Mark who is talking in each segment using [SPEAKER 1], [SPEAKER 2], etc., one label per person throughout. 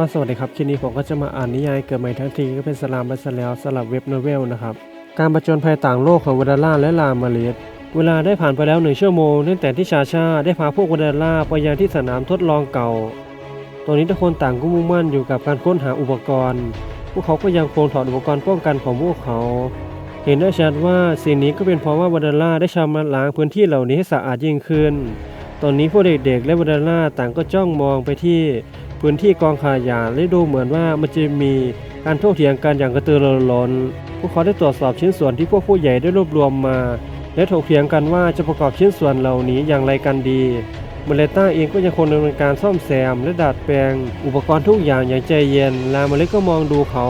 [SPEAKER 1] ก็สวัสดีครับคลิปนี้ผมก็จะมาอ่านนิยายเกิดใหม่ทั้งทีก็เป็นสลามบัสแล้วสลับเว็บโนเวลนะครับ การประจนภัยต่างโลกของวดาล่าและลามาเลียเวลาได้ผ่านไปแล้วหนึ่งชั่วโมงตั้งแต่ที่ชาชาได้พาพวกวดาล่าไปยังที่สนามทดลองเก่า ตอนนี้ทุกคนต่างก็มุ่งมั่นอยู่กับการค้นหาอุปกรณ์ พวกเขาก็ยังคงถอดอุปกรณ์ป้องกันของพวกเขา เห็นได้ชัดว่าสิ่งนี้ก็เป็นเพราะว่าวดาล่าได้ชำระล้างพื้นที่เหล่านี้ให้สะอาดยิ่งขึ้น ตอนนี้พวกเด็กๆ และวดาล่าต่างก็จ้องมองไปที่ พื้นที่กองขายะและดูเหมือนว่ามันจะมีการโต้เถียงกันอย่างกระตือรือร้น พวกเขาได้ตรวจสอบชิ้นส่วนที่พวกผู้ใหญ่ได้รวบรวมมา และถกเถียงกันว่าจะประกอบชิ้นส่วนเหล่านี้อย่างไรกันดีเมเลต้าเองก็ยังคงดำเนินการซ่อมแซมและดัดแปลง อุปกรณ์ทุกอย่างอย่างใจเย็น ลาเมเล็กก็มองดูเขา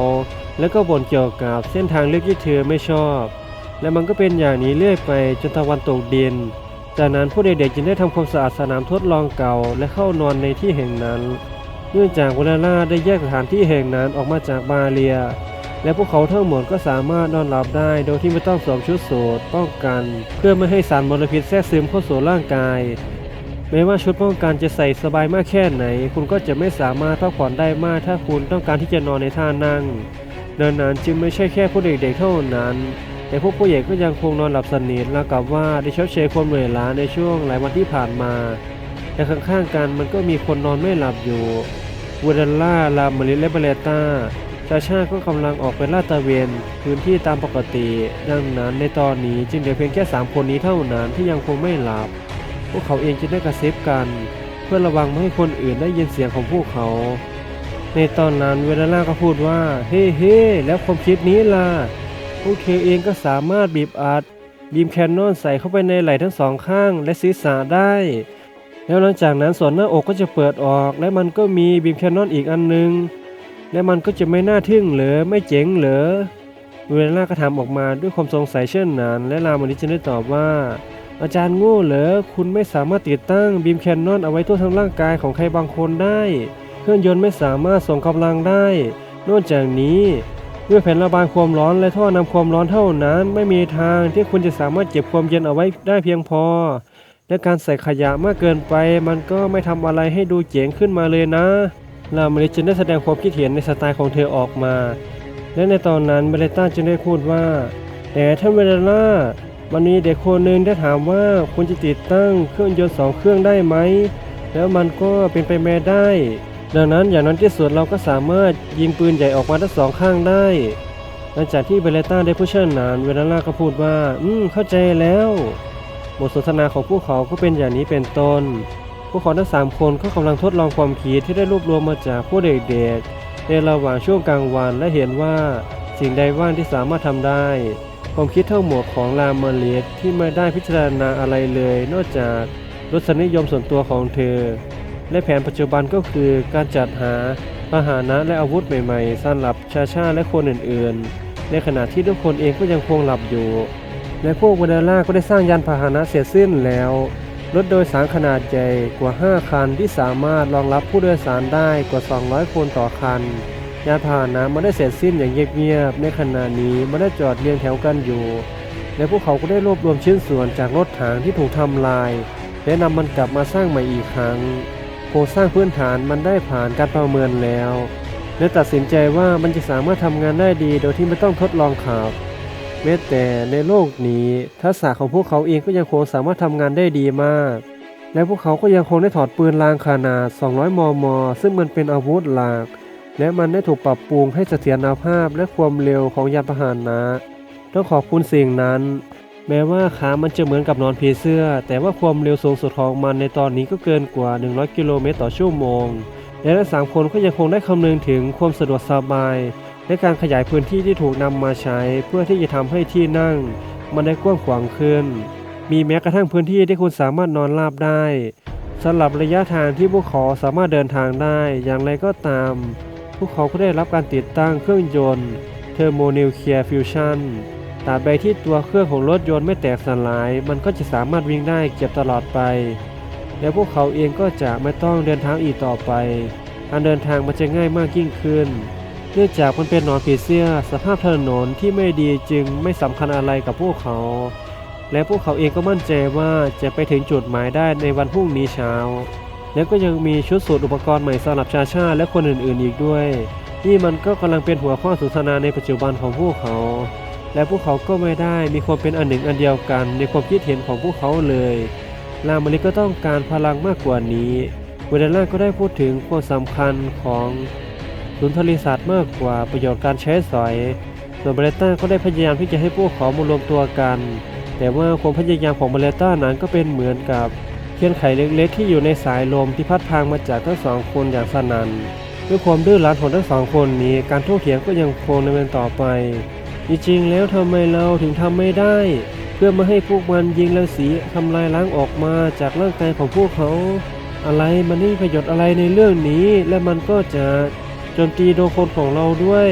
[SPEAKER 1] แล้วก็บ่นเกี่ยวกับเส้นทางเลือกที่เธอไม่ชอบ และมันก็เป็นอย่างนี้เรื่อยไปจนตะวันตกดิน จากนั้นผู้เด็กๆจึงได้ทำความสะอาดสนามทดลองเก่า และเข้านอนในที่แห่งนั้น เนื่องจากวลาล่าได้แยกสถานที่แห่งนั้นออกมาจากบาเลีย และพวกเขาทั้งหมดก็สามารถนอนหลับได้โดยที่ไม่ต้องสวมชุดสูทป้องกัน เพื่อไม่ให้สารมลพิษแทรกซึมเข้าสู่ร่างกายแม้ว่าชุดป้องกันจะใส่สบายมากแค่ไหน คุณก็จะไม่สามารถพักผ่อนได้มากถ้าคุณต้องการที่จะนอนในท่านั่งดังนั้นจึงไม่ใช่แค่ผู้เด็กๆเท่านั้น แต่พวกผู้ใหญ่ก็ยังคงนอนหลับสนิทแล้วกับว่าได้ชดเชยความเหนื่อยล้าในช่วงหลายวันที่ผ่านมา แต่ข้างๆกันมันก็มีคนนอนไม่หลับอยู่วูดัลล่าลามริและเบเลต้าชาชาก็กำลังออกไปลาดตระเวนพื้นที่ตามปกติ ดังนั้นในตอนนี้จึงเหลือเพียงแค่ 3 คนนี้เท่านั้นที่ยังคงไม่หลับ พวกเขาเองจะได้กระซิบกัน เพื่อระวังไม่ให้คนอื่นได้ยินเสียงของพวกเขา ในตอนนั้นเวลาล่าก็พูดว่า เฮ้เฮ้แล้วความคิดนี้ล่ะพวกเธอเองก็สามารถบีบอัดบีมแคนนอนใส่เข้าไปในไหล่ทั้งสองข้างและศีรษะได้ แล้วหลังจากนั้นส่วนหน้าอกก็จะเปิดออก และมันก็มีบีมแคนนอนอีกอันหนึง และมันก็จะไม่น่าทึ่งเหรอไม่เจ๋งเหรอเวลาก็ถามออกมาด้วยความสงสัยเช่นนั้นและรามอนิจึงได้ตอบว่า อาจารย์โง่เหรอคุณไม่สามารถติดตั้งบีมแคนนอนเอาไว้ทั่วทั้งร่างกายของใครบางคนได้ เครื่องยนต์ไม่สามารถส่งกำลังได้ นอกจากนี้ด้วยแผ่นระบายความร้อนและท่อนำความร้อนเท่านั้น ไม่มีทางที่คุณจะสามารถเก็บความเย็นเอาไว้ได้เพียงพอ และการใส่ขยะมากเกินไป มันก็ไม่ทำอะไรให้ดูเจ๋งขึ้นมาเลยนะลาเมริจึงได้แสดงความคิดเห็นในสไตล์ของเธอออกมา และในตอนนั้นเบเลต้าจึงได้พูดว่า แต่ท่านเวเลล่าวันนี้เด็กคนหนึ่งได้ถามว่าคุณจะติดตั้งเครื่องยนต์สองเครื่องได้ไหม แล้วมันก็เป็นไปไม่ได้ ดังนั้นอย่างนั้นที่สุดเราก็สามารถยิงปืนใหญ่ออกมาทั้งสองข้างได้ หลังจากที่เบเลต้าได้พูดเช่นนั้นเวลล่าก็พูดว่า อืมเข้าใจแล้ว บทสนทนาของพวกเขาก็เป็นอย่างนี้เป็นต้น พวกเขาทั้งสามคนก็กำลังทดลองความคิดที่ได้รวบรวมมาจากผู้เด็กๆ ในระหว่างช่วงกลางวันและเห็นว่าสิ่งใดว่างที่สามารถทำได้ ความคิดเทั้งหมดของลาเมเลีที่ไม่ได้พิจารณาอะไรเลย นอกจากรสนิยมส่วนตัวของเธอ และแผนปัจจุบันก็คือการจัดหาพาหนะและอาวุธใหม่ๆสำหรับชาชาและคนอื่นๆ ในขณะที่ทุกคนเองก็ยังคงหลับอยู่ และพวกวาเดล่าก็ได้สร้างยานพาหนะเสร็จสิ้นแล้ว รถโดยสารขนาดใหญ่กว่า 5 คันที่สามารถรองรับผู้โดยสารได้กว่า 200 คนต่อคัน ยานพาหนะมันได้เสร็จสิ้นอย่างเงียบๆในขณะนี้มันได้จอดเรียงแถวกันอยู่ และพวกเขาก็ได้รวบรวมชิ้นส่วนจากรถถังที่ถูกทำลาย และนำมันกลับมาสร้างใหม่อีกครั้งโครงสร้างพื้นฐานมันได้ผ่านการประเมินแล้ว และตัดสินใจว่ามันจะสามารถทำงานได้ดีโดยที่ไม่ต้องทดลองขับ แม้แต่ในโลกนี้ ทักษะของพวกเขาเองก็ยังคงสามารถทำงานได้ดีมาก และพวกเขาก็ยังคงได้ถอดปืนลางขนาด 200 มม ซึ่งมันเป็นอาวุธหลัก และมันได้ถูกปรับปรุงให้เสถียรภาพและความเร็วของยานพาหนะต้องขอบคุณสิ่งนั้น แม้ว่าขามันจะเหมือนกับนอนผีเสื้อ แต่ว่าความเร็วสูงสุดของมันในตอนนี้ก็เกินกว่า 100 กิโลเมตรต่อชั่วโมง และทั้งสามคนก็ยังคงได้คำนึงถึงความสะดวกสบาย และการขยายพื้นที่ที่ถูกนำมาใช้เพื่อที่จะทำให้ที่นั่ง มันได้กว้างขวางขึ้น มีแม้กระทั่งพื้นที่ที่คุณสามารถนอนราบได้สำหรับระยะทางที่พวกเขาสามารถเดินทางได้อย่างไรก็ตาม พวกเขาก็ได้รับการติดตั้งเครื่องยนต์เทอร์โมนิวเคลียร์ฟิวชั่นตราบใดที่ตัวเครื่องของรถยนต์ไม่แตกสลาย มันก็จะสามารถวิ่งได้เกือบตลอดไป และพวกเขาเองก็จะไม่ต้องเดินทางอีกต่อไป การเดินทางมันจะง่ายมากยิ่งขึ้น เนื่องจากมันเป็นหนอนผีเสื้อสภาพถนนที่ไม่ดีจึงไม่สำคัญอะไรกับพวกเขา และพวกเขาเองก็มั่นใจว่าจะไปถึงจุดหมายได้ในวันพรุ่งนี้เช้า แล้วก็ยังมีชุดสูตรอุปกรณ์ใหม่สำหรับชาชาและคนอื่นๆ อีกด้วย นี่มันก็กำลังเป็นหัวข้อสนทนาในปัจจุบันของพวกเขา และพวกเขาก็ไม่ได้มีความเป็นอันหนึ่งอันเดียวกัน ในความคิดเห็นของพวกเขาเลยลามาริก็ต้องการพลังมากกว่านี้เวเดล่าก็ได้พูดถึงความสำคัญของ สุนทรีศาสตร์มากกว่าประโยชน์การใช้สอยส่วนเบเลต้าก็ได้พยายามที่จะให้พวกเขามารวมตัวกัน แต่ว่าความพยายามของเบเลต้านั้นก็เป็นเหมือนกับเทียนไขเล็กๆ ที่อยู่ในสายลมที่พัดพางมาจากทั้งสองคนอย่างสนั่นด้วยความดื้อรั้นของทั้งสองคนนี้การโต้เถียงก็ยังคงดำเนินต่อไป จริงๆแล้วทำไมเราถึงทำไม่ได้ เพื่อม่ให้พวกมันยิงรังสีทำลายล้างออกมาจากร่างกายของพวกเขา อะไรมันไม่มีประโยชน์อะไรในเรื่องนี้ และมันก็จะ จมตีโดนคนของเราด้วย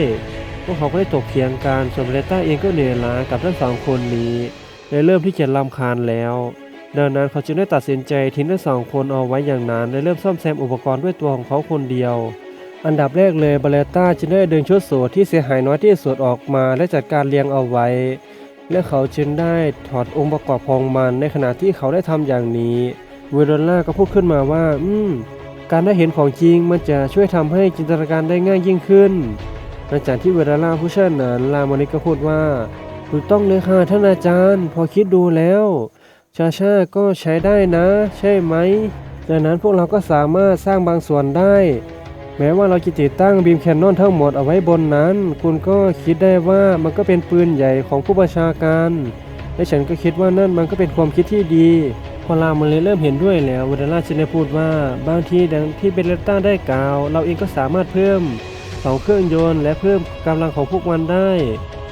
[SPEAKER 1] พวกเขาก็ได้ตกเถียงกันส่วนเบเลต้าเองก็เหนื่อยล้ากับทั้งสองคนนี้และเริ่มที่จะรำคาญแล้ว ดังนั้นเขาจึงได้ตัดสินใจทิ้งทั้งสองคนเอาไว้อย่างนั้นและเริ่มซ่อมแซมอุปกรณ์ด้วยตัวของเขาคนเดียว อันดับแรกเลยเบเลต้าจึงได้ดึงชุดสูทที่เสียหายน้อยที่สุดออกมาและจัดการเรียงเอาไว้ และเขาจึงได้ถอดองค์ประกอบของมันในขณะที่เขาได้ทำอย่างนี้เวโรล่าก็พูดขึ้นมาว่า อืม การได้เห็นของจริงมันจะช่วยทำให้จินตนาการได้ง่ายยิ่งขึ้นหลังจากที่เวลาล่าผู้เชี่ยวชาญลามานิก็พูดว่าถูกต้องเลยค่ะท่านอาจารย์ พอคิดดูแล้ว ชาชาก็ใช้ได้นะ ใช่ไหมดังนั้นพวกเราก็สามารถสร้างบางส่วนได้ แม้ว่าเราจะติดตั้งบีมแคนนอนทั้งหมดเอาไว้บนนั้น คุณก็คิดได้ว่ามันก็เป็นปืนใหญ่ของผู้บัญชาการ และฉันก็คิดว่านั่นมันก็เป็นความคิดที่ดี พอลามันเลยเริ่มเห็นด้วยแล้วเวเดล่าจึงได้พูดว่าบางทีดังที่เบเลต้าได้กล่าว เราเองก็สามารถเพิ่มสองเครื่องยนต์และเพิ่มกำลังของพวกมันได้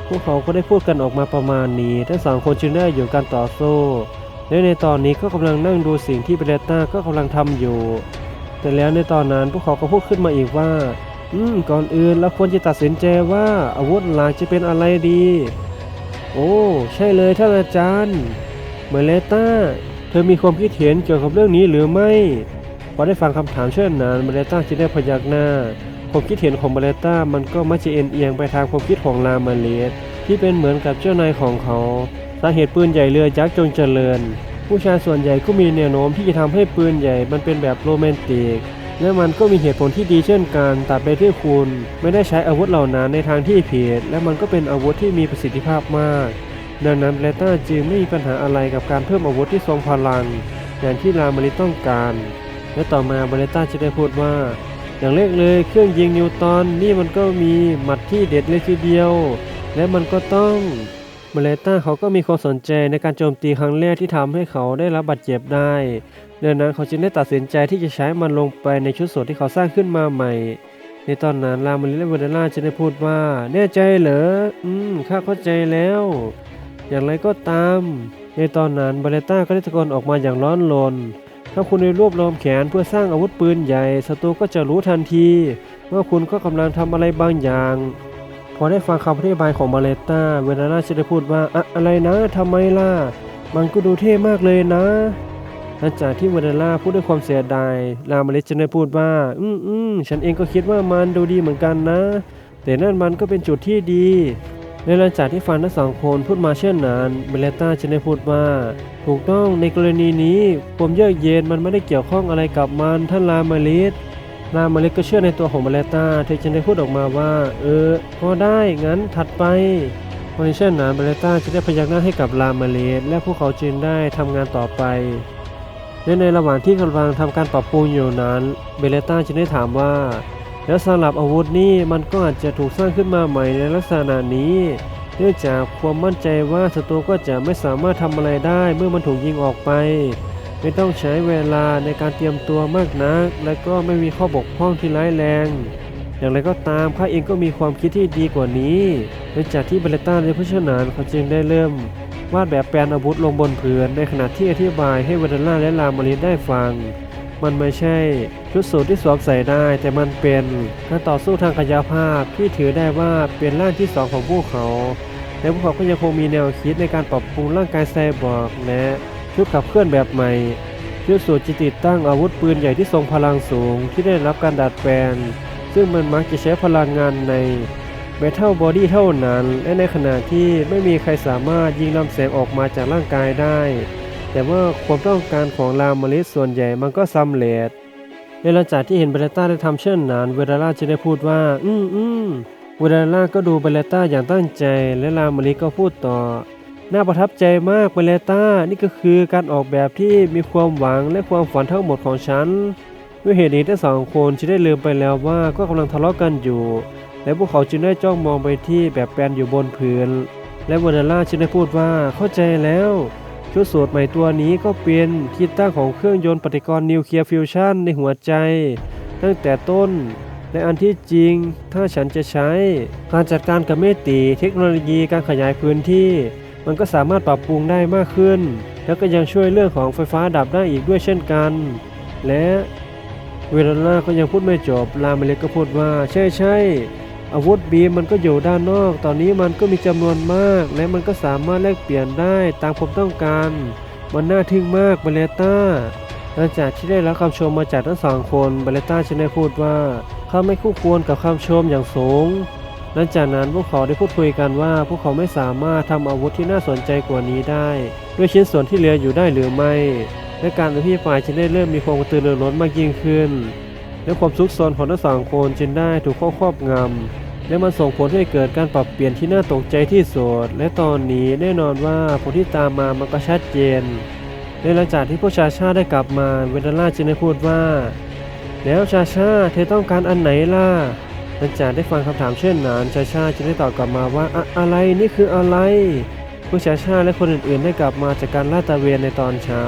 [SPEAKER 1] พวกเขาก็ได้พูดกันออกมาประมาณนี้ ทั้งสองคนจึงได้อยู่การต่อสู้และในตอนนี้ก็กำลังนั่งดูสิ่งที่เบเลต้าก็กำลังทำอยู่ แต่แล้วในตอนนั้นพวกเขาก็พูดขึ้นมาอีกว่า อืมก่อนอื่นเราควรจะตัดสินใจว่าอาวุธหลักจะเป็นอะไรดี โอ้ ใช่เลยท่านอาจารย์เมเลต้า ธอมีความคิดเห็นเกี่ยวกับเรื่องนี้หรือไม่พอได้ฟังคำถามเช่นนั้นเมเลต้าจึงได้พยักหน้า ความคิดเห็นของเมเลต้ามันก็มักจะเอ็นเอียงไปทางความคิดของลามาเลสที่เป็นเหมือนกับเจ้านายของเขา สาเหตุปืนใหญ่เรือยักษ์จงเจริญ ผู้ชายส่วนใหญ่ก็มีแนวโน้มที่จะทำให้ปืนใหญ่มันเป็นแบบโรแมนติก และมันก็มีเหตุผลที่ดีเช่นกันตัดไปที่คุณ ไม่ได้ใช้อาวุธเหล่านั้นในทางที่ผิด และมันก็เป็นอาวุธที่มีประสิทธิภาพมาก ดังนั้นเบลต้าจึงไม่มีปัญหาอะไรกับการเพิ่มอาวุธที่ทรงพลัง อย่างที่ลามาริต้องการ และต่อมาเบลต้าจะได้พูดว่า อย่างแรกเลยเครื่องยิงนิวตอนนี่มันก็มีหมัดที่เด็ดเลยทีเดียว และมันก็ต้องเบลต้าเขาก็มีความสนใจในการโจมตีครั้งแรกที่ทำให้เขาได้รับบาดเจ็บได้ดังนั้นเขาจึงได้ตัดสินใจที่จะใช้มันลงไปในชุดสูทที่เขาสร้างขึ้นมาใหม่ ในตอนนั้นลามาริและเวเดล่าจะได้พูดว่า แน่ใจเหรอ อืมข้าเข้าใจแล้ว อย่างไรก็ตาม ในตอนนั้นบาเลต้าก็ได้ตะโกนออกมาอย่างร้อนรน ถ้าคุณได้รวบรวมแขนเพื่อสร้างอาวุธปืนใหญ่ศัตรูก็จะรู้ทันทีว่าคุณก็กำลังทำอะไรบางอย่าง พอได้ฟังคำอธิบายของบาเลต้า เวเดล่าจะได้พูดว่าอะอะไรนะทำไมล่ะ มันก็ดูเท่มากเลยนะหลังจากที่เวเดล่าพูดด้วยความเสียดาย ลามาเลสจึงได้พูดว่า อืมอืมฉันเองก็คิดว่ามันดูดีเหมือนกันนะ แต่นั่นมันก็เป็นจุดที่ดี และหลังจากที่ฟังทั้งสองคนพูดมาเช่นนั้นเบเลต้าจึงได้พูดว่า ถูกต้องในกรณีนี้ผมเยือกเย็นมันไม่ได้เกี่ยวข้องอะไรกับมันท่านลามาเลสลามาเลสก็เชื่อในตัวของเบเลต้าเธอจึงได้พูดออกมาว่า เออพอได้งั้นถัดไปพอในเช่นนั้นเบเลต้าจะได้พยักหน้าให้กับลามาเลสและพวกเขาจึงได้ทำงานต่อไปและในระหว่างที่กำลังทำการปรับปรุงอยู่นั้นเบเลต้าจึงได้ถามว่า แล้วสำหรับอาวุธนี่มันก็อาจจะถูกสร้างขึ้นมาใหม่ในลักษณะนี้เนื่องจากความมั่นใจว่าศัตรูก็จะไม่สามารถทำอะไรได้เมื่อมันถูกยิงออกไป ไม่ต้องใช้เวลาในการเตรียมตัวมากนัก และก็ไม่มีข้อบกพร่องที่ร้ายแรง อย่างไรก็ตามข้าเองก็มีความคิดที่ดีกว่านี้หลังจากที่เบลต้าได้ผู้เชี่ยวชาญเขาจึงได้เริ่ม วาดแบบแปลนอาวุธลงบนพื้นในขณะที่อธิบายให้เวเดล่าและลามารินได้ฟัง มันไม่ใช่ชุดสูทที่สวมใส่ได้ แต่มันเป็นการต่อสู้ทางกายภาพที่ถือได้ว่าเป็นร่างที่สองของพวกเขาและพวกเขาก็ยังคงมีแนวคิดในการปรับปรุงร่างกายไซบอร์กและชุดขับเคลื่อนแบบใหม่ชุดสูทจะติดตั้งอาวุธปืนใหญ่ที่ทรงพลังสูงที่ได้รับการดัดแปลงซึ่งมันมักจะใช้พลังงานในเมทัลบอดี้เท่านั้น และในขณะที่ไม่มีใครสามารถยิงลำแสงออกมาจากร่างกายได้ แต่ว่าความต้องการของลามาริสส่วนใหญ่มันก็สำเร็จและหลังจากที่เห็นเบลต้าได้ทำเช่นนั้น เวลาล่าจะได้พูดว่า อืมอืมเวลาล่าก็ดูเบลต้าอย่างตั้งใจ และลามาริก็พูดต่อ น่าประทับใจมากเบลต้า นี่ก็คือการออกแบบที่มีความหวังและความฝันทั้งหมดของฉันด้วยเหตุนี้ทั้งสองคนจะได้ลืมไปแล้วว่าก็กำลังทะเลาะกันอยู่ และพวกเขาจึงได้จ้องมองไปที่แบบแปลนอยู่บนพื้น และวานาล่าจึงได้พูดว่าเข้าใจแล้ว ชุดสูตรใหม่ตัวนี้ก็เป็นที่ตั้งของเครื่องยนต์ปฏิกรณ์นิวเคลียร์ฟิวชันในหัวใจ ตั้งแต่ต้นและอันที่จริง ถ้าฉันจะใช้ การจัดการกับเมติเทคโนโลยีการขยายพื้นที่ มันก็สามารถปรับปรุงได้มากขึ้น แล้วก็ยังช่วยเรื่องของไฟฟ้าดับได้อีกด้วยเช่นกัน และเวลาล่าก็ยังพูดไม่จบลาเมเล็กก็พูดว่า ใช่ใช่ อาวุธบีมมันก็อยู่ด้านนอก ตอนนี้มันก็มีจำนวนมาก และมันก็สามารถแลกเปลี่ยนได้ตามผมต้องการ มันน่าทึ่งมากเบเลต้าหลังจากที่ได้รับคำชมมาจากทั้งสองคนเบเลต้าจึงได้พูดว่าเขาไม่คู่ควรกับคำชมอย่างสูงหลังจากนั้นพวกเขาได้พูดคุยกันว่า พวกเขาไม่สามารถทำอาวุธที่น่าสนใจกว่านี้ได้ ด้วยชิ้นส่วนที่เหลืออยู่ได้หรือไม่ และการอภิปรายจึงได้เริ่มมีความกระตือรือร้นมากยิ่งขึ้น และความซุกซนของทั้งสองคนจึงได้ถูกครอบงำและมันส่งผลให้เกิดการปรับเปลี่ยนที่น่าตกใจที่สุดและตอนนี้แน่นอนว่าผลที่ตามมามันก็ชัดเจนและหลังจากที่พวกชาชาได้กลับมาเวเดล่าจึงได้พูดว่า แล้วชาชาเธอต้องการอันไหนล่ะหลังจากได้ฟังคำถามเช่นนั้นชาชาจึงได้ตอบกลับมาว่าอะอะไรนี่คืออะไรพวกชาชาและคนอื่นๆได้กลับมาจากการลาดตระเวนในตอนเช้า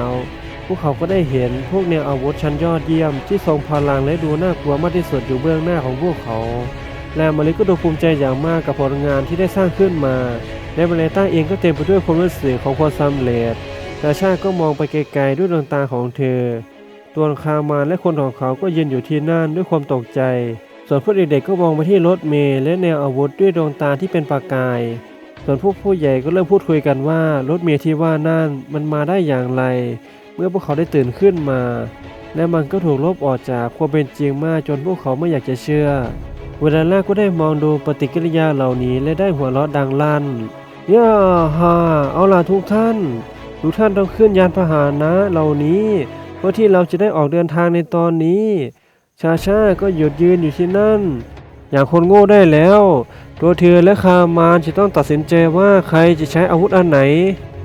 [SPEAKER 1] พวกเขาก็ได้เห็นพวกแนวอาวุธชั้นยอดเยี่ยม ที่ทรงพลังและดูน่ากลัวมากที่สุดอยู่เบื้องหน้าของพวกเขา และมาริก็ดูภูมิใจอย่างมากกับผลงานที่ได้สร้างขึ้นมา และเบเลต้าเองก็เต็มไปด้วยความรู้สึกของความสำเร็จชาชาก็มองไปไกลๆด้วยดวงตาของเธอ ตัวคามานและคนของเขาก็ยืนอยู่ที่นั่นด้วยความตกใจ ส่วนพวกเด็กๆก็มองไปที่รถเมล์และแนวอาวุธด้วยดวงตาที่เป็นประกาย ส่วนพวกผู้ใหญ่ก็เริ่มพูดคุยกันว่ารถเมล์ที่ว่านั่นมันมาได้อย่างไร เมื่อพวกเขาได้ตื่นขึ้นมา และมันก็ถูกลบออกจากความเป็นจริงมากจนพวกเขาไม่อยากจะเชื่อ เวลาแรกก็ได้มองดูปฏิกิริยาเหล่านี้และได้หัวเราะดังลั่นย่าฮ่าเอาล่ะทุกท่าน ทุกท่านต้องขึ้นยานพาหนะเหล่านี้เพื่อที่เราจะได้ออกเดินทางในตอนนี้ ชาชาก็หยุดยืนอยู่ที่นั่น อย่างคนโง่ได้แล้ว ตัวเธอและคามานจะต้องตัดสินใจว่าใครจะใช้อาวุธอันไหน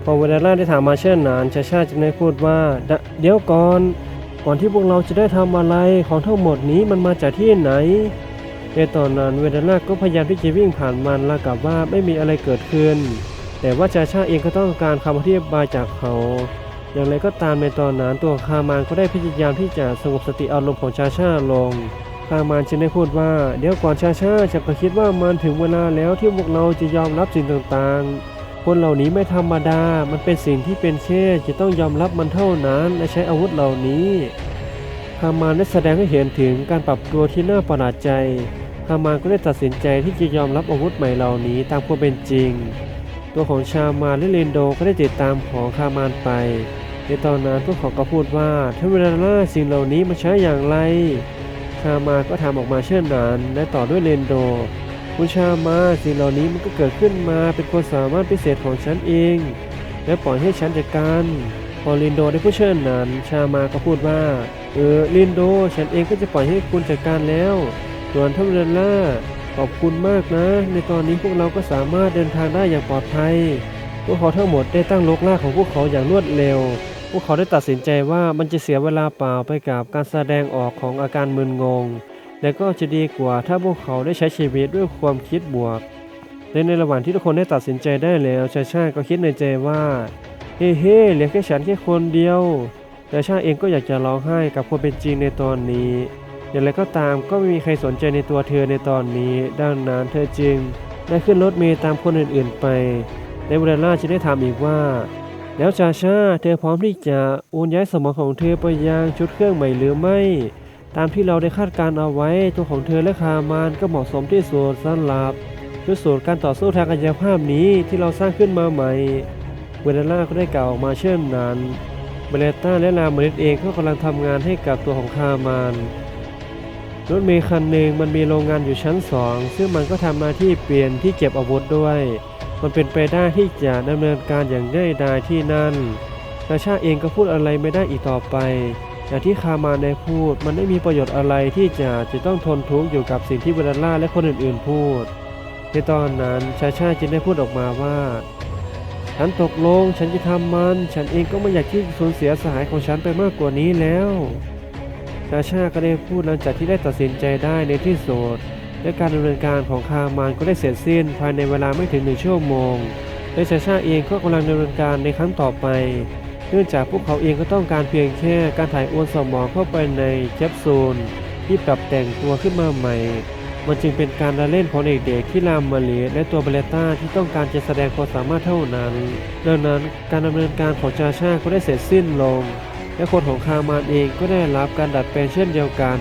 [SPEAKER 1] พอเวลาล่าได้ถามมาเช่นนั้นชาชาจึงได้พูดว่า เดี๋ยวก่อน ก่อนที่พวกเราจะได้ทำอะไรของทั้งหมดนี้มันมาจากที่ไหน ในตอนนั้นเวเดล่าก็พยายามที่จะวิ่งผ่านมันแล้วกับว่าไม่มีอะไรเกิดขึ้น แต่ว่าชาชาเองก็ต้องการคำอธิบายจากเขา อย่างไรก็ตามในตอนนั้นตัวคามานก็ได้พยายามที่จะสงบสติอารมณ์ของชาชาลงคามานจึงได้พูดว่า เดี๋ยวก่อนชาชาฉันก็คิดว่ามันถึงเวลาแล้วที่พวกเราจะยอมรับสิ่งต่างๆ คนเหล่านี้ไม่ธรรมดา มันเป็นสิ่งที่เป็นแค่จะต้องยอมรับมันเท่านั้นและใช้อาวุธเหล่านี้คามานได้แสดงให้เห็นถึงการปรับตัวที่น่าประหลาดใจคามานก็ได้ตัดสินใจที่จะยอมรับอาวุธใหม่เหล่านี้ตามความเป็นจริง ตัวของชามานและเลนโดก็ได้ติดตามของคามานไป ในตอนนั้นพวกเขาก็พูดว่าถ้าเวลาล่าสิ่งเหล่านี้มาใช้อย่างไรคามานก็ถามออกมาเช่นนั้นและต่อด้วยเลนโด คุณชามาสิ่งเหล่านี้มันก็เกิดขึ้นมาเป็นความสามารถพิเศษของฉันเอง และปล่อยให้ฉันจัดการพอลินโดได้พูดเช่นนั้น ชามาก็พูดว่า เออลินโด ฉันเองก็จะปล่อยให้คุณจัดการแล้วส่วนทัพเรนล่าขอบคุณมากนะ ในตอนนี้พวกเราก็สามารถเดินทางได้อย่างปลอดภัย พวกเขาทั้งหมดได้ตั้งลกล่ากของพวกเขาอย่างรวดเร็ว พวกเขาได้ตัดสินใจว่ามันจะเสียเวลาเปล่าไปกับการแสดงออกของอาการมึนงง และก็จะดีกว่าถ้าพวกเขาได้ใช้ชีวิตด้วยความคิดบวกและในระหว่างที่ทุกคนได้ตัดสินใจได้แล้วชาชาก็คิดในใจว่าเฮ้เฮ้เหลือแค่ฉันแค่คนเดียวแต่ชาเองก็อยากจะร้องไห้กับความเป็นจริงในตอนนี้ อย่างไรก็ตามก็ไม่มีใครสนใจในตัวเธอในตอนนี้ ดังนั้นเธอจึงได้ขึ้นรถเมล์ตามคนอื่นๆไปและเวลาล่าจะได้ถามอีกว่า แล้วชาชาเธอพร้อมที่จะโอนย้ายสมองของเธอไปยังชุดเครื่องใหม่หรือไม่ ตามที่เราได้คาดการเอาไว้ตัวของเธอและคามานก็เหมาะสมที่สุดสำหรับชุดสูตรการต่อสู้ทางกายภาพนี้ที่เราสร้างขึ้นมาใหม่ เวลล่าก็ได้กล่าวออกมาเช่นนั้นเบเลต้าและลามริดเองก็กำลังทำงานให้กับตัวของคามานรถเมล์คันหนึ่งมันมีโรงงานอยู่ชั้นสองซึ่งมันก็ทำหน้าที่เปลี่ยนที่เก็บอาวุธด้วย มันเป็นไปได้ที่จะดำเนินการอย่างง่ายดายที่นั่นชาชาเองก็พูดอะไรไม่ได้อีกต่อไป อย่างที่คามานได้พูด มันไม่มีประโยชน์อะไรที่จะจะต้องทนทุกข์อยู่กับสิ่งที่เวลล่าและคนอื่นๆพูด ในตอนนั้นชาชาจึงได้พูดออกมาว่า ฉันตกลงฉันจะทำมัน ฉันเองก็ไม่อยากที่จะสูญเสียสหายของฉันไปมากกว่านี้แล้วชาชาก็ได้พูดหลังจากที่ได้ตัดสินใจได้ในที่สุดและการดำเนินการของคามานก็ได้เสร็จสิ้นภายในเวลาไม่ถึงหนึ่งชั่วโมงและชาชาเองก็กำลังดำเนินการในครั้งต่อไป เนื่องจากพวกเขาเองก็ต้องการเพียงแค่การถ่ายโอนสมองเข้าไปในแคปซูลที่ปรับแต่งตัวขึ้นมาใหม่ มันจึงเป็นการละเล่นของเด็กๆที่ลามมาเลสและตัวเบลต้าที่ต้องการจะแสดงความสามารถเท่านั้น ดังนั้นการดำเนินการของชาชาก็ได้เสร็จสิ้นลง และคนของคามานเองก็ได้รับการดัดแปลงเช่นเดียวกัน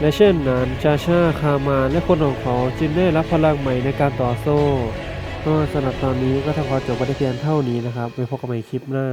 [SPEAKER 1] และเช่นนั้นชาชาคามานและคนของเขาจึงได้รับพลังใหม่ในการต่อสู้ก็สำหรับตอนนี้ก็ทำความจบไปได้เพียงเท่านี้นะครับไว้พบกันใหม่คลิปหน้า